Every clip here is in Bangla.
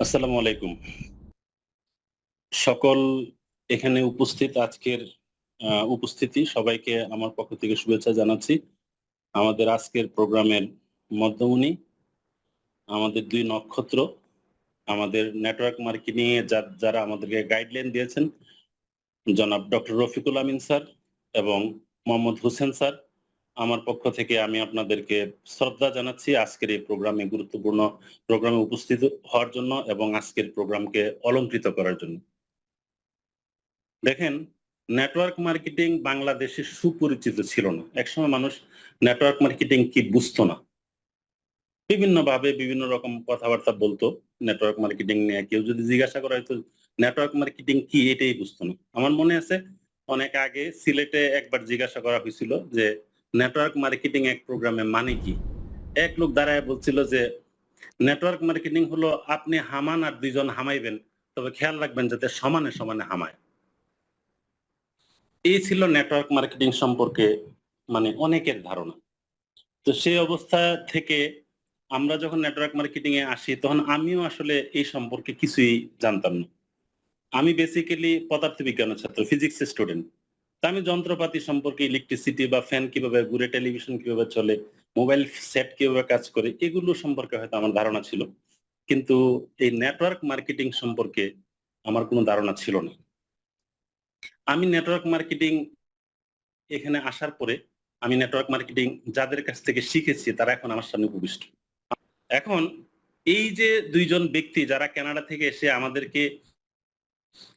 আসসালামু আলাইকুম। সকল এখানে উপস্থিত আজকের উপস্থিতি সবাইকে আমার পক্ষ থেকে শুভেচ্ছা জানাচ্ছি। আমাদের আজকের প্রোগ্রামের মধ্যমণি, আমাদের দুই নক্ষত্র, আমাদের নেটওয়ার্ক মার্কেটিং এ যা- যারা আমাদেরকে গাইডলাইন দিয়েছেন, জনাব ডক্টর রফিকুল আমিন স্যার এবং মোহাম্মদ হোসেন স্যার আমার পক্ষ থেকে আমি আপনাদেরকে শ্রদ্ধা জানাচ্ছি আজকের এই প্রোগ্রামে, গুরুত্বপূর্ণ প্রোগ্রামে উপস্থিত হওয়ার জন্য এবং আজকের প্রোগ্রামকে অলঙ্কৃত করার জন্য। দেখেন নেটওয়ার্ক মার্কেটিং বাংলাদেশে সুপরিচিত ছিল না। একসময় মানুষ নেটওয়ার্ক মার্কেটিং কি বুঝতো না। বিভিন্ন ভাবে বিভিন্ন রকম কথাবার্তা বলতো নেটওয়ার্ক মার্কেটিং নিয়ে। কেউ যদি জিজ্ঞাসা করা, হয়তো নেটওয়ার্ক মার্কেটিং কি? এটাই বুঝতো না। আমার মনে আছে, অনেক আগে সিলেটে একবার জিজ্ঞাসা করা হয়েছিল যে নেটওয়ার্ক মার্কেটিং এক প্রোগ্রামে মানে কি? এক লোক দাঁড়ায় বলছিল যে নেটওয়ার্ক মার্কেটিং হলো আপনি হামান আর দুইজন হামাইবেন, তবে খেয়াল রাখবেন যাতে সমানে সমানে হামায়। এই ছিল নেটওয়ার্ক মার্কেটিং সম্পর্কে মানে অনেকের ধারণা। তো সেই অবস্থা থেকে আমরা যখন নেটওয়ার্ক মার্কেটিং এ আসি, তখন আমিও আসলে এই সম্পর্কে কিছুই জানতাম না। আমি বেসিক্যালি পদার্থবিজ্ঞানের ছাত্র ফিজিক্স স্টুডেন্ট আমি যন্ত্রপাতি সম্পর্কে ইলেকট্রিসিটি বা ফ্যান কীভাবে, ঘুরে টেলিভিশন কীভাবে চলে মোবাইল সেট কীভাবে কাজ করে, এগুলো সম্পর্কে হয়তো আমার ধারণা ছিল। কিন্তু এই নেটওয়ার্ক মার্কেটিং সম্পর্কে আমার কোনো ধারণা ছিল না। আমি নেটওয়ার্ক মার্কেটিং এখানে আসার পরে আমি নেটওয়ার্ক মার্কেটিং যাদের কাছ থেকে শিখেছি, তারা এখন আমার সামনে উপবিষ্ট। এখন এই যে দুইজন ব্যক্তি যারা কানাডা থেকে এসে আমাদেরকে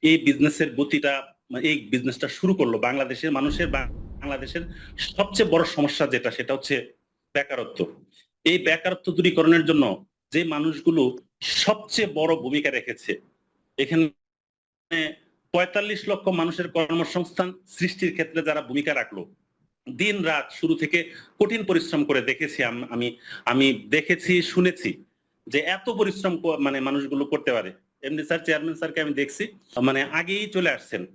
এই বিজনেসের গতিটা এই বিজনেসটা শুরু করল বাংলাদেশের মানুষের বাংলাদেশের সবচেয়ে বড় সমস্যা যেটা, সেটা হচ্ছে বেকারত্ব। এই বেকারত্ব দূরীকরণের জন্য যে মানুষগুলো সবচেয়ে বড় ভূমিকা রেখেছে, এখানে পঁয়তাল্লিশ লক্ষ মানুষের কর্মসংস্থান সৃষ্টির ক্ষেত্রে যারা ভূমিকা রাখল, দিন রাত শুরু থেকে কঠিন পরিশ্রম করে দেখেছি আম- আমি আমি দেখেছি, শুনেছি যে এত পরিশ্রম মানে মানুষগুলো করতে পারে। এমনি স্যার, চেয়ারম্যান স্যারকে আমি দেখছি মানে আগেই চলে আসছেন।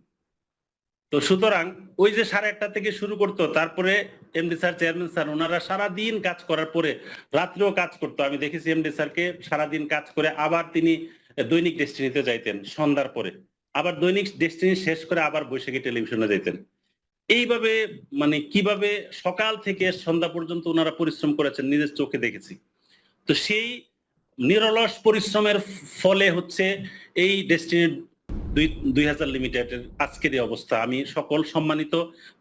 তো সুতরাং ওই যে সাড়ে আটটা থেকে শুরু করতো, তারপরে এমডি স্যার, চেয়ারম্যান স্যার, ওনারা সারাদিন কাজ করার পরে রাত্রেও কাজ করতো। আমি দেখেছি এমডি স্যারকে সারাদিন কাজ করে আবার তিনি দৈনিক ডেস্টিনিতে যাইতেন সন্ধ্যার পরে। আবার দৈনিক ডেস্টিনি শেষ করে আবার বৈশাখী টেলিভিশনে যাইতেন। এইভাবে মানে কীভাবে সকাল থেকে সন্ধ্যা পর্যন্ত ওনারা পরিশ্রম করেছেন নিজের চোখে দেখেছি। তো সেই নিরলস পরিশ্রমের ফলে হচ্ছে এই ডেস্টিনি দুই হাজার লিমিটেডের আজকের এই অবস্থা। আমি সকল সম্মানিত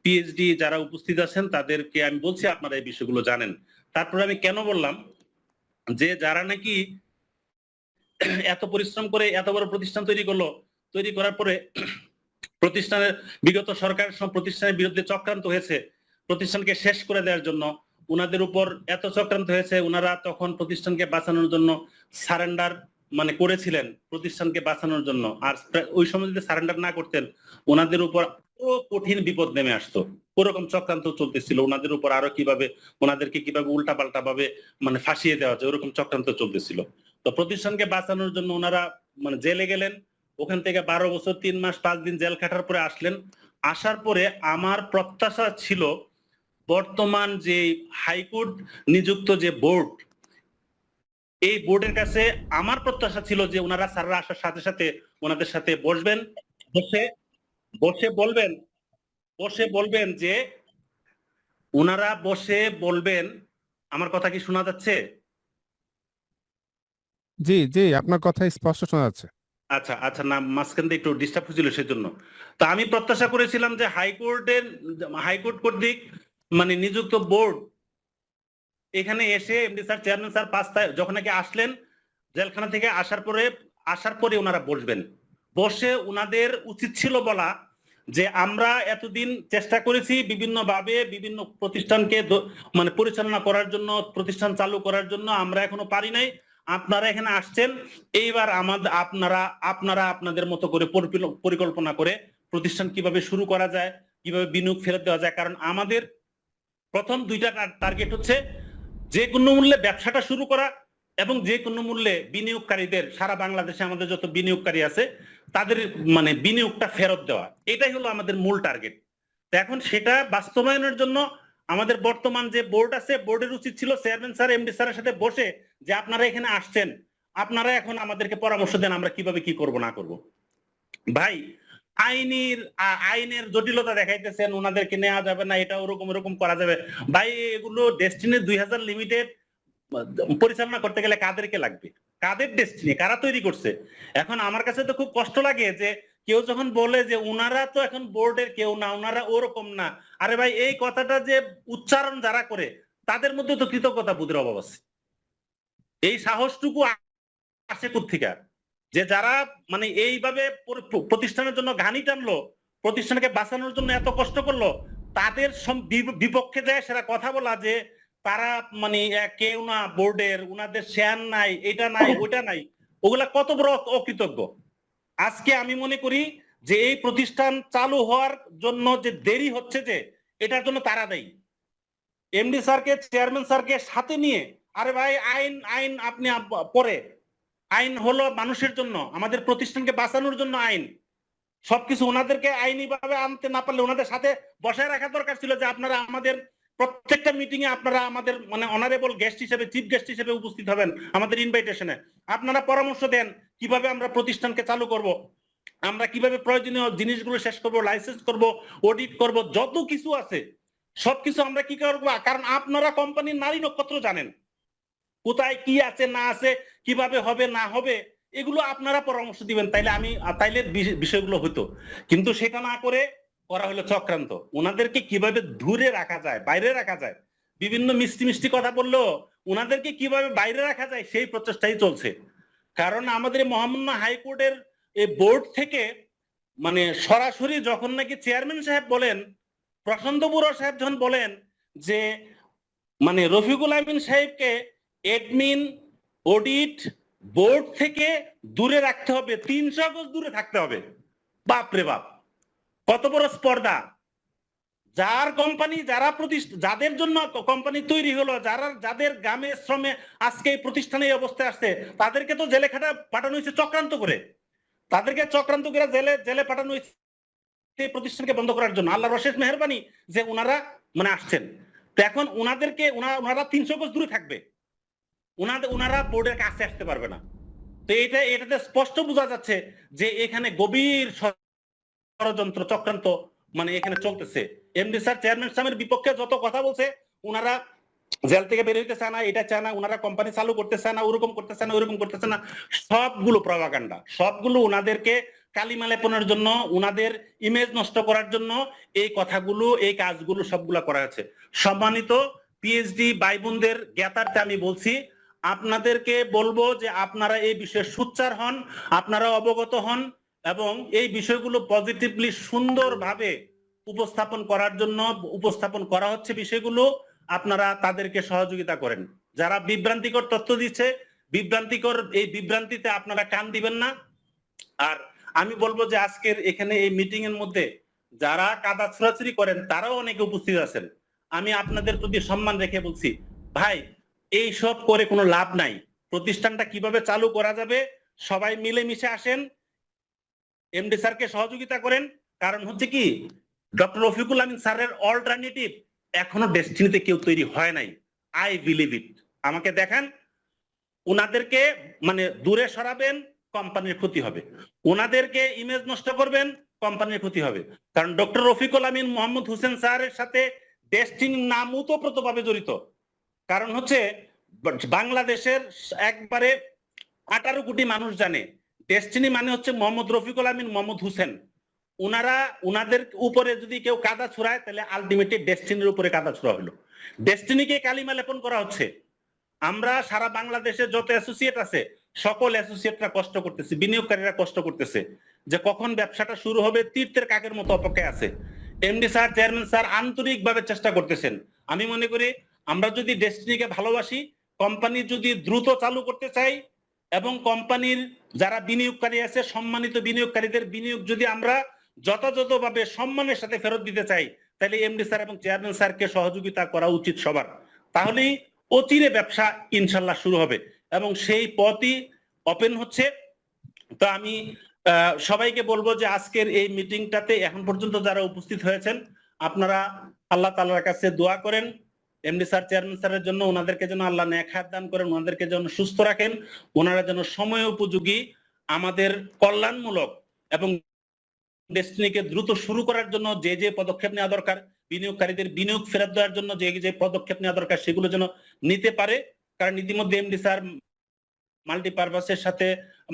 পিএইচডি যারা উপস্থিত আছেন, তাদেরকে আমি বলছি, আপনারা এই বিষয়গুলো জানেন। তারপরে আমি কেন বললাম যে যারা নাকি এত পরিশ্রম করে এত বড় প্রতিষ্ঠান তৈরি করল, তৈরি করার পরে প্রতিষ্ঠানের, বিগত সরকার প্রতিষ্ঠানের বিরুদ্ধে চক্রান্ত হয়েছে, প্রতিষ্ঠানকে শেষ করে দেওয়ার জন্য। উনাদের উপর এত চক্রান্ত হয়েছে, উনারা তখন প্রতিষ্ঠানকে বাঁচানোর জন্য সারেন্ডার মানে করেছিলেন প্রতিষ্ঠানকে বাঁচানোর জন্য। আর ওই সময় যদি সারেন্ডার না করতেন, ওনাদের উপর আরও কঠিন বিপদ নেমে আসতো। ওরকম চক্রান্ত চলতেছিল। ওনাদের উপর আরও কীভাবে, ওনাদেরকে কীভাবে উল্টা পাল্টা ভাবে মানে ফাঁসিয়ে দেওয়া যায় ওরকম চক্রান্ত চলতেছিল। তো প্রতিষ্ঠানকে বাঁচানোর জন্য ওনারা মানে জেলে গেলেন। ওখান থেকে বারো বছর, তিন মাস, পাঁচ দিন জেল খাটার পরে আসলেন। আসার পরে আমার প্রত্যাশা ছিল, বর্তমান যে হাইকোর্ট নিযুক্ত যে বোর্ড এই বোর্ডের কাছে আমার প্রত্যাশা ছিল যে ওনারা স্যাররা আসার সাথে সাথে ওনাদের সাথে বসবেন বসে বসে বলবেন বসে বলবেন যে ওনারা বসে বলবেন। আমার কথা কি শোনা যাচ্ছে? জি জি আপনার কথা স্পষ্ট শোনা যাচ্ছে। আচ্ছা আচ্ছা না মাঝখান দিয়ে একটু ডিস্টার্ব হয়েছিল সেই জন্য তো আমি প্রত্যাশা করেছিলাম যে হাইকোর্টের হাইকোর্ট কর্তৃক মানে নিযুক্ত বোর্ড এখানে এসে এমডি স্যার, চেয়ারম্যান স্যার পাঁচটায় যখন নাকি আসলেন, জেলখানা থেকে আসার পরে আসার পরে ওনারা বসবেন। বসে ওনাদের উচিত ছিল বলা যে, আমরা এতদিন চেষ্টা করেছি বিভিন্ন ভাবে বিভিন্ন প্রতিষ্ঠানকে মানে পরিচালনা করার জন্য, প্রতিষ্ঠান চালু করার জন্য, আমরা এখনও পারি নাই। আপনারা এখানে আসছেন, এইবার আমাদের আপনারা আপনারা আপনাদের মতো করে পরিকল্পনা করে প্রতিষ্ঠান কীভাবে শুরু করা যায়, কীভাবে বিনিয়োগ ফেরত দেওয়া যায়, কারণ আমাদের প্রথম দুইটা টার্গেট হচ্ছে যে কোনো মূল্যে ব্যবসাটা শুরু করা এবং যে কোনো মূল্যে বিনিয়োগকারীদের, সারা বাংলাদেশে আমাদের যত বিনিয়োগকারী আছে, তাদের মানে বিনিয়োগটা ফেরত দেওয়া। এটাই হলো আমাদের মূল টার্গেট এখন সেটা বাস্তবায়নের জন্য আমাদের বর্তমান যে বোর্ড আছে বোর্ডের উচিত ছিল চেয়ারম্যান স্যার এমডি স্যারের সাথে বসে যে আপনারা এখানে আসছেন, আপনারা এখন আমাদেরকে পরামর্শ দেন আমরা কীভাবে কি করব, না করব। ভাই আইনের আইনের জটিলতা দেখাইতেছেন ওনাদেরকে নেওয়া যাবে না, এটা ওরকম ওরকম করা যাবে। ভাই, এগুলো ডেস্টিনি দুই হাজার লিমিটেড পরিচালনা করতে গেলে কাদেরকে লাগবে? কাদের ডেস্টিনি কারা তৈরি করছে? এখন আমার কাছে তো খুব কষ্ট লাগে যে, কেউ যখন বলে যে, উনারা তো এখন বোর্ডের কেউ না, উনারা ওরকম না। আরে ভাই, এই কথাটা যে উচ্চারণ যারা করে, তাদের মধ্যে তো কৃতজ্ঞতা বুধের অভাব আছে। এই সাহসটুকু আসে কোথেকে যে যারা মানে এইভাবে প্রতিষ্ঠানের জন্য ঘানি টানলো প্রতিষ্ঠানকে বাঁচানোর জন্য এত কষ্ট করল তাদের বিপক্ষে যায় সেটা কথা বলা যে তারা মানে কেউ না বোর্ডের উনাদের শেয়ার নাই এটা নাই ওটা নাই ওগুলা কত বড় অকৃতজ্ঞ। আজকে আমি মনে করি যে এই প্রতিষ্ঠান চালু হওয়ার জন্য যে দেরি হচ্ছে যে এটার জন্য তারা দেয় এমডি স্যারকে চেয়ারম্যান স্যারকে সাথে নিয়ে আরে ভাই আইন আইন আপনি পরে আইন হলো মানুষের জন্য, আমাদের প্রতিষ্ঠানকে বাঁচানোর জন্য আইন। সবকিছু ওনাদেরকে আইনি ভাবে আনতে না পারলে ওনাদের সাথে বসায় রাখা দরকার ছিল যে আপনারা আমাদের প্রত্যেকটা মিটিং এ আপনারা আমাদের মানে অনারেবল গেস্ট হিসেবে চিফ গেস্ট হিসেবে উপস্থিত হবেন আমাদের ইনভাইটেশনে আপনারা পরামর্শ দেন কীভাবে আমরা প্রতিষ্ঠানকে চালু করব, আমরা কীভাবে প্রয়োজনীয় জিনিসগুলো শেষ করব লাইসেন্স করব অডিট করব, যত কিছু আছে, সবকিছু আমরা কি করব? কারণ আপনারা কোম্পানির নারী নক্ষত্র জানেন। কোথায় কি আছে, না আছে, কীভাবে হবে, না হবে, এগুলো আপনারা পরামর্শ দিবেন। তাইলে আমি তাইলে বিষ- বিষয়গুলো হতো কিন্তু সেটা না করে করা হলো চক্রান্ত। ওনাদেরকে কীভাবে দূরে রাখা যায়, বাইরে রাখা যায়? বিভিন্ন মিষ্টি মিষ্টি কথা বলল ওনাদেরকে কীভাবে বাইরে রাখা যায়, সেই প্রচেষ্টাই চলছে। কারণ আমাদের মহামান্য হাইকোর্টের বোর্ড থেকে মানে সরাসরি যখন নাকি চেয়ারম্যান সাহেব বলেন, প্রশান্ত বুড়ো সাহেব যখন বলেন যে মানে রফিকুল আমিন সাহেবকে এডমিন অডিট বোর্ড থেকে দূরে রাখতে হবে। তিনশো গজ দূরে থাকতে হবে। বাপ রে বাপ। কত বড় স্পর্ধা। যার কোম্পানি যারা প্রতিষ্ঠা, যাদের জন্য কোম্পানি তৈরি হলো, যারা, যাদের গ্রামে শ্রমে আজকে এই প্রতিষ্ঠানে এই অবস্থায় আসছে, তাদেরকে তো জেলে খাটা পাঠানো হয়েছে চক্রান্ত করে। তাদেরকে চক্রান্ত করে জেলে জেলে পাঠানো হয়েছে এই প্রতিষ্ঠানকে বন্ধ করার জন্য। আল্লাহ রশেষ মেহরবানি যে ওনারা মানে আসছেন। তো এখন ওনাদেরকে ওনা- ওনারা তিনশো গজ দূরে থাকবে। ওনাদের ওনারা বোর্ডের কাছে আসতে পারবে না। তো এটা এটাতে স্পষ্ট বোঝা যাচ্ছে যে এখানে গভীর ষড়যন্ত্র, চক্রান্ত মানে এখানে চলতেছে। এমডি স্যার চেয়ারম্যান সাহেবের বিপক্ষে যত কথা বলছে, ওনারা জেল থেকে বের হইতে চায় না, এটা চায় না, ওনারা কোম্পানি চালু করতে চায় না, ওরকম করতেছে না, ওরকম করতেছে না, সবগুলো প্রভাকাণ্ডা সবগুলো ওনাদেরকে কালিমা লেপনের জন্য, ওনাদের ইমেজ নষ্ট করার জন্য এই কথাগুলো, এই কাজগুলো সবগুলা করা আছে। সম্মানিত পিএইচডি ভাই বোনদের জ্ঞাতার্থে আমি বলছি আপনাদেরকে বলব যে আপনারা এই বিষয়ে সুচ্চার হন, আপনারা অবগত হন এবং এই বিষয়গুলো পজিটিভলি সুন্দরভাবে উপস্থাপন করার জন্য উপস্থাপন করা হচ্ছে বিষয়গুলো, আপনারা তাদেরকে সহযোগিতা করেন। যারা বিভ্রান্তিকর তথ্য দিচ্ছে, বিভ্রান্তিকর এই বিভ্রান্তিতে আপনারা কান দিবেন না। আর আমি বলব যে আজকের এখানে এই মিটিং এর মধ্যে যারা কাদা ছোড়াছুরি করেন, তারাও অনেকে উপস্থিত আছেন। আমি আপনাদের প্রতি সম্মান রেখে বলছি, ভাই এই সব করে কোনো লাভ নাই। প্রতিষ্ঠানটা কীভাবে চালু করা যাবে, সবাই মিলে মিশে আসেন এমডি স্যারকে সহযোগিতা করেন। কারণ হচ্ছে কি, ডক্টর রফিকুল আমিন স্যারের অল্টারনেটিভ এখনও ডেস্টিনিতে কেউ তৈরি হয় নাই। আই বিলিভ ইট আমাকে দেখান ওনাদেরকে মানে দূরে সরাবেন কোম্পানির ক্ষতি হবে। ওনাদেরকে ইমেজ নষ্ট করবেন কোম্পানির ক্ষতি হবে। কারণ ডক্টর রফিকুল আমিন, মোহাম্মদ হোসেন স্যারের সাথে ডেস্টিনির নাম ওতপ্রোতভাবে জড়িত। কারণ হচ্ছে বাংলাদেশের একবারে আঠারো কোটি মানুষ জানে। ডেস্টিনি মানে হচ্ছে মোহাম্মদ রফিকুল আমিন, মোহাম্মদ হোসেন। ওনারা ওনাদের উপরে যদি কেউ কাদা ছুড়ায়, তাহলে আলটিমেটলি ডেস্টিনির উপরে কাদা ছুড়া হলো ডেস্টিনিকে কালিমা লেপন করা হচ্ছে। আমরা সারা বাংলাদেশে যত অ্যাসোসিয়েট আছে, সকল অ্যাসোসিয়েটরা কষ্ট করতেছে, বিনিয়োগকারীরা কষ্ট করতেছে। যে কখন ব্যবসাটা শুরু হবে, তীর্থের কাকের মতো অপেক্ষায় আছে। এমডি স্যার চেয়ারম্যান স্যার আন্তরিকভাবে চেষ্টা করতেছেন। আমি মনে করি আমরা যদি ডেস্টিনিকে ভালোবাসি কোম্পানি যদি দ্রুত চালু করতে চাই, এবং কোম্পানির যারা বিনিয়োগকারী আছে, সম্মানিত বিনিয়োগকারীদের বিনিয়োগ যদি আমরা যথাযথভাবে সম্মানের সাথে ফেরত দিতে চাই, তাহলে এমডি স্যার এবং চেয়ারম্যান স্যারকে সহযোগিতা করা উচিত সবার। তাহলেই অচিরে ব্যবসা ইনশাল্লাহ শুরু হবে, এবং সেই পথই ওপেন হচ্ছে। তো আমি সবাইকে বলব যে আজকের এই মিটিংটাতে এখন পর্যন্ত যারা উপস্থিত হয়েছেন, আপনারা আল্লাহ তাআলার কাছে দোয়া করেন। এমডি স্যার চেয়ারম্যান স্যারের জন্য ওনাদেরকে যেন আল্লাহ ন্যাক হাত দান করেন, ওনাদেরকে যেন সুস্থ রাখেন, ওনারা যেন সময় উপযোগী আমাদের কল্যাণমূলক এবং ডেস্টিনিকে দ্রুত শুরু করার জন্য যে যে পদক্ষেপ নেওয়া দরকার, বিনিয়োগকারীদের বিনিয়োগ ফেরত দেওয়ার জন্য যে যে পদক্ষেপ নেওয়া দরকার সেগুলো যেন নিতে পারে। কারণ ইতিমধ্যে এমডি স্যার মাল্টিপারপাসের সাথে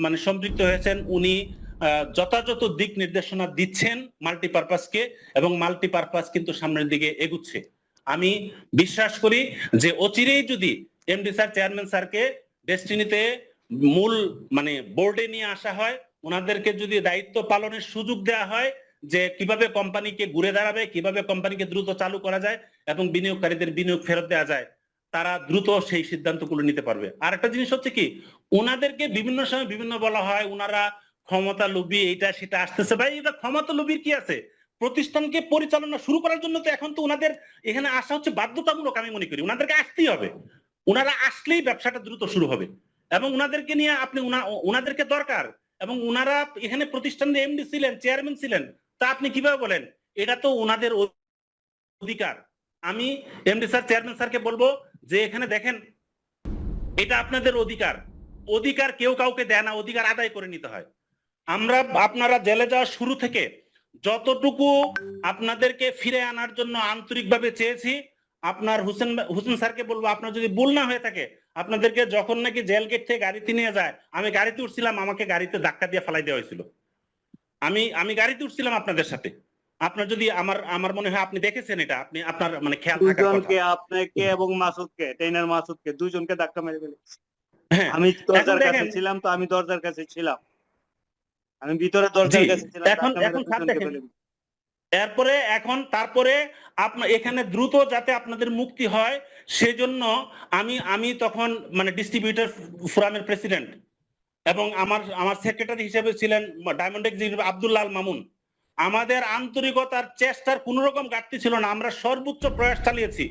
মানে সম্পৃক্ত হয়েছেন। উনি যথাযথ দিক নির্দেশনা দিচ্ছেন মাল্টিপারপাসকে এবং মাল্টিপারপাস কিন্তু সামনের দিকে এগুচ্ছে। আমি বিশ্বাস করি যে অচিরেই যদি এমডি স্যার চেয়ারম্যান স্যারকে ডেস্টিনিতে মূল মানে বোর্ডে নিয়ে আসা হয়, ওনাদেরকে যদি দায়িত্ব পালনের সুযোগ দেওয়া হয় যে কীভাবে কোম্পানিকে ঘুরে দাঁড়াবে, কীভাবে কোম্পানিকে দ্রুত চালু করা যায় এবং বিনিয়োগকারীদের বিনিয়োগ ফেরত দেওয়া যায়, তারা দ্রুত সেই সিদ্ধান্তগুলো নিতে পারবে। আর একটা জিনিস হচ্ছে কি, ওনাদেরকে বিভিন্ন সময় বিভিন্ন বলা হয়, ওনারা ক্ষমতা লোভী, এইটা সেটা আসতেছে, ভাই এটা ক্ষমতা লোভীর কি আছে? প্রতিষ্ঠানকে পরিচালনা শুরু করার জন্য তো এখন তো ওনাদের এখানে আসা হচ্ছে বাধ্যতামূলক, আমি মনে করি। ওনাদেরকে আসতেই হবে। ওনারা আসলেই ব্যবসাটা দ্রুত শুরু হবে। এবং ওনাদেরকে নিয়ে আপনি ওনাদেরকে দরকার। এবং ওনারা এখানে প্রতিষ্ঠানের এমডি ছিলেন চেয়ারম্যান ছিলেন, তা আপনি কীভাবে বলেন? এটা তো ওনাদের অধিকার। আমি এমডি স্যার চেয়ারম্যান স্যারকে বলব যে এখানে দেখেন, এটা আপনাদের অধিকার। অধিকার কেউ কাউকে দেয় না, অধিকার আদায় করে নিতে হয়। আমরা আপনারা জেলে যাওয়ার শুরু থেকে যতটুকু আপনাদেরকে ফিরে আনার জন্য আন্তরিকভাবে চেয়েছি আপনার হুসেন হুসেন স্যারকে বলব আপনার যদি ভুল না হয়ে থাকে আপনাদেরকে যখন নাকি জেল গেট থেকে গাড়িতে নিয়ে যায় আমি গাড়িতে উঠছিলাম আমাকে গাড়িতে ধাক্কা দিয়ে ফেলাই দেওয়া হয়েছিল। আমি আমি গাড়িতে উঠছিলাম আপনাদের সাথে। আপনার যদি আমার আমার মনে হয় আপনি দেখেছেন এটা আপনি আপনার মানে খেয়াল থাকার কথা। আপনাকে এবং মাসুদকে ট্রেনার মাসুদকে দুজনকে ধাক্কা মেরে ফেলেছি। হ্যাঁ। আমি দরজার কাছে ছিলাম তো আমি দরজার কাছে ছিলাম। আমি ভিতরে দরজার কাছে ছিলাম এখন- এখন স্যার দেখেন। এরপরে এখন তারপরে আপনার এখানে দ্রুত যাতে আপনাদের মুক্তি হয় সেজন্য আমি আমি তখন মানে ডিস্ট্রিবিউটর ফোরামের প্রেসিডেন্ট এবং আমার আমার সেক্রেটারি হিসেবে ছিলেন ডায়মন্ড এক্সিকিউটিভ আব্দুল্লাহ মামুন আমাদের আন্তরিকতার চেষ্টার কোন রকম ঘাটতি ছিল না আমরা সর্বোচ্চ প্রয়াস চালিয়েছি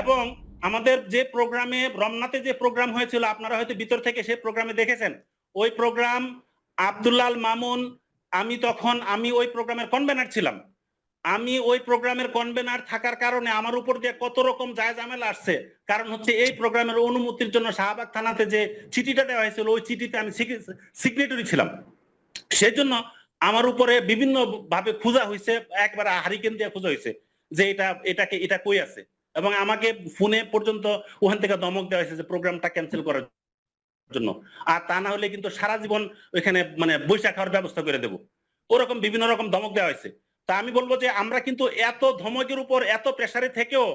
এবং আমাদের যে প্রোগ্রামে রমনাতে যে প্রোগ্রাম হয়েছিল আপনারা হয়তো ভিতর থেকে সেই প্রোগ্রামে দেখেছেন ওই প্রোগ্রাম আব্দুল্লাহ আল মামুন, আমি তখন, আমি ওই প্রোগ্রামের কনভেনার ছিলাম। আমি ওই প্রোগ্রামের কনভেনার থাকার কারণে আমার উপর দিয়ে কত রকম যায় ঝামেলা আসছে। কারণ হচ্ছে এই প্রোগ্রামের অনুমতির জন্য শাহবাগ থানাতে যে চিঠিটা দেওয়া হয়েছিল, ওই চিঠিতে আমি সিগনেটরি ছিলাম। সেই জন্য আমার উপরে বিভিন্ন ভাবে খোঁজা হয়েছে একবার হারিকেন দিয়ে খোঁজা হয়েছে যে এটা, এটাকে, এটা কই আছে? এবং আমাকে ফোনে পর্যন্ত ওখান থেকে দমক দেওয়া হয়েছে যে প্রোগ্রামটা ক্যান্সেল করার জন্য। আর তা না হলে কিন্তু সারা জীবন ওইখানে মানে বৈশাখ খাওয়ার ব্যবস্থা করে দেবো। ওরকম বিভিন্ন রকম ধমক দেওয়া হয়েছে। তা আমি বলব যে আমরা কিন্তু এত ধমকের উপর এত প্রেসারে থেকেও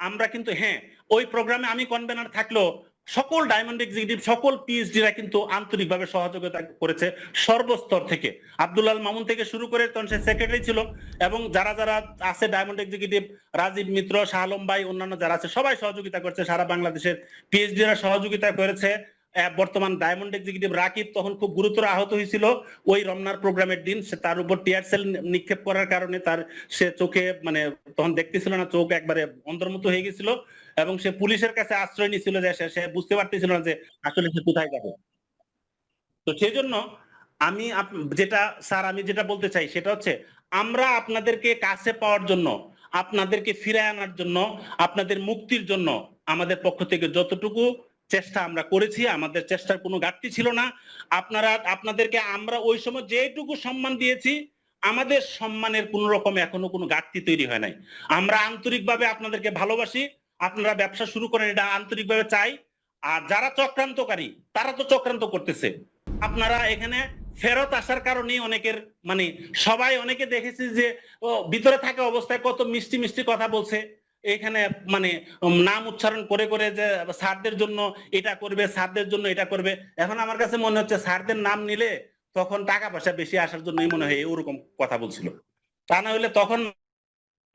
আমরা কিন্তু হ্যাঁ ওই প্রোগ্রামে আমি কনভেনার থাকলেও সকল ডায়মন্ড এক্সিকিউটিভ সকল পিএইচডিরা কিন্তু আন্তরিকভাবে সহযোগিতা করেছে সর্বস্তর থেকে। আব্দুল্লাল মামুন থেকে শুরু করে তখন সে সেক্রেটারি ছিল এবং যারা যারা আছে ডায়মন্ড এক্সিকিউটিভ রাজীব মিত্র, শাহ আলম ভাই, অন্যান্য যারা আছে, সবাই সহযোগিতা করেছে। সারা বাংলাদেশের পিএইচডিরা সহযোগিতা করেছে। বর্তমান ডায়মন্ড এক্সিকিউটিভ রাকিব তখন খুব গুরুতর আহত হয়েছিল। ওই রমনার প্রোগ্রামের দিন সে তার উপর টিয়ার সেল নিক্ষেপ করার কারণে তার সে চোখে মানে তখন দেখতেছিল না, চোখ একবারে অন্তর্মুক্ত হয়ে গেছিল এবং সে পুলিশের কাছে আশ্রয় নিয়েছিল যে সে- বুঝতে পারতেছিল না যে আসলে সে কোথায় যাবে তো সেই জন্য আমি যেটা স্যার আমি যেটা বলতে চাই সেটা হচ্ছে, আমরা আপনাদেরকে কাছে পাওয়ার জন্য, আপনাদেরকে ফিরে আনার জন্য, আপনাদের মুক্তির জন্য আমাদের পক্ষ থেকে যতটুকু চেষ্টা আমরা করেছি, আমাদের চেষ্টার কোনো ঘাটতি ছিল না। আপনারা, আপনাদেরকে আমরা ওই সময় যেটুকু সম্মান দিয়েছি, আমাদের সম্মানের কোন রকম এখনও কোনো ঘাটতি তৈরি হয় নাই। আমরা আন্তরিকভাবে আপনাদেরকে ভালোবাসি, আপনারা ব্যবসা শুরু করেন, এটা আন্তরিকভাবে চাই। আর যারা চক্রান্তকারী, তারা তো চক্রান্ত করতেছে। আপনারা এখানে ফেরত আসার কারণে অনেকের মানে সবাই অনেকে দেখেছি যে ভিতরে থাকা অবস্থায় কত মিষ্টি মিষ্টি কথা বলছে। এখানে মানে নাম উচ্চারণ করে করে যে স্যারদের জন্য এটা করবে, স্যারদের জন্য এটা করবে, এখন আমার কাছে মনে হচ্ছে স্যারদের নাম নিলে তখন টাকা পয়সা বেশি আসার জন্যই মনে হয় ওরকম কথা বলছিল। তা না হলে তখন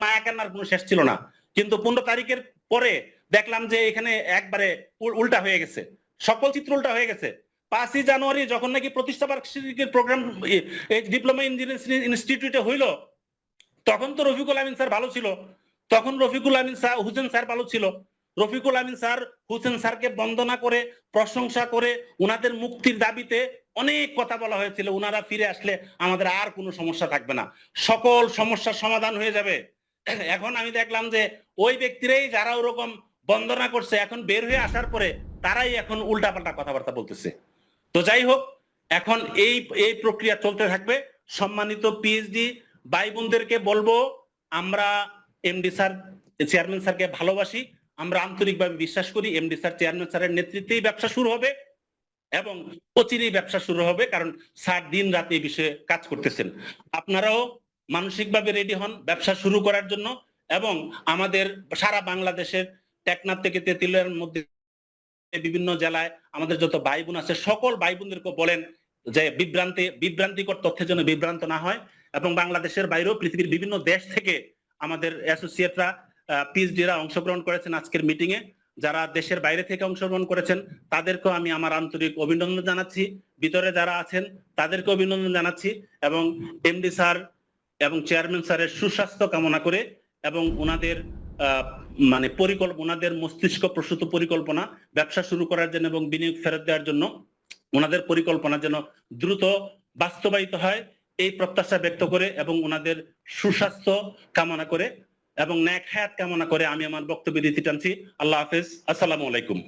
মায়া কান্নার কোনো শেষ ছিল না। কিন্তু পনেরো তারিখের পরে দেখলাম যে এখানে একবারে উল্টা হয়ে গেছে। সকল চিত্র উল্টা হয়ে গেছে। পাঁচই জানুয়ারি যখন নাকি প্রতিষ্ঠা বার্ষিকীর প্রোগ্রাম ডিপ্লোমা ইঞ্জিনিয়ারিং ইনস্টিটিউটে হইল, তখন তো রফিকুল আমিন স্যার ভালো ছিল। তখন রফিকুল আমিন স্যার, হুসেন স্যার ভালো ছিল। রফিকুল আমিন স্যার হুসেন স্যারকে বন্দনা করে, প্রশংসা করে উনাদের মুক্তির দাবিতে অনেক কথা বলা হয়েছিল। উনারা ফিরে আসলে আমাদের আর কোনো সমস্যা থাকবে না। সকল সমস্যার সমাধান হয়ে যাবে। এখন আমি দেখলাম যে ওই ব্যক্তিরাই যারা ওরকম বন্দনা করছে, এখন বের হয়ে আসার পরে তারাই এখন উল্টাপাল্টা কথাবার্তা বলতেছে। তো যাই হোক, এখন এই এই প্রক্রিয়া চলতে থাকবে। সম্মানিত পিএইচডি ভাই বোনদেরকে বলব, আমরা এমডি স্যার চেয়ারম্যান স্যারকে ভালোবাসি। আমরা আন্তরিকভাবে বিশ্বাস করি এমডি স্যার চেয়ারম্যান স্যারের নেতৃত্বেই ব্যবসা শুরু হবে এবং অচিরেই ব্যবসা শুরু হবে, কারণ স্যার দিন রাত এই বিষয়ে কাজ করতেছেন। আপনারাও মানসিকভাবে রেডি হন ব্যবসা শুরু করার জন্য এবং আমাদের সারা বাংলাদেশের টেকনাফ থেকে তেঁতুলিয়ার মধ্যে বিভিন্ন জেলায় আমাদের যত ভাই বোন আছে, সকল ভাই বোনদেরকে বলেন যে বিভ্রান্তি, বিভ্রান্তিকর তথ্যের জন্য বিভ্রান্ত না হয় এবং বাংলাদেশের বাইরেও পৃথিবীর বিভিন্ন দেশ থেকে আমাদের অ্যাসোসিয়েটরা পিএইচডিরা অংশগ্রহণ করেছেন আজকের মিটিং এ যারা দেশের বাইরে থেকে অংশগ্রহণ করেছেন, তাদেরকেও আমি আমার আন্তরিক অভিনন্দন জানাচ্ছি। ভিতরে যারা আছেন তাদেরকে অভিনন্দন জানাচ্ছি এবং এমডি স্যার এবং চেয়ারম্যান স্যারের সুস্বাস্থ্য কামনা করে এবং ওনাদের মানে পরিকল্পনা ওনাদের মস্তিষ্ক প্রসূত পরিকল্পনা, ব্যবসা শুরু করার জন্য এবং বিনিয়োগ ফেরত দেওয়ার জন্য ওনাদের পরিকল্পনা যেন দ্রুত বাস্তবায়িত হয়। এই প্রত্যাশা ব্যক্ত করে এবং ওনাদের সুস্বাস্থ্য কামনা করে এবং ন্যাক হায়াত কামনা করে আমি আমার বক্তব্য দিতে টানছি আল্লাহ হাফিজ। আসসালামু আলাইকুম।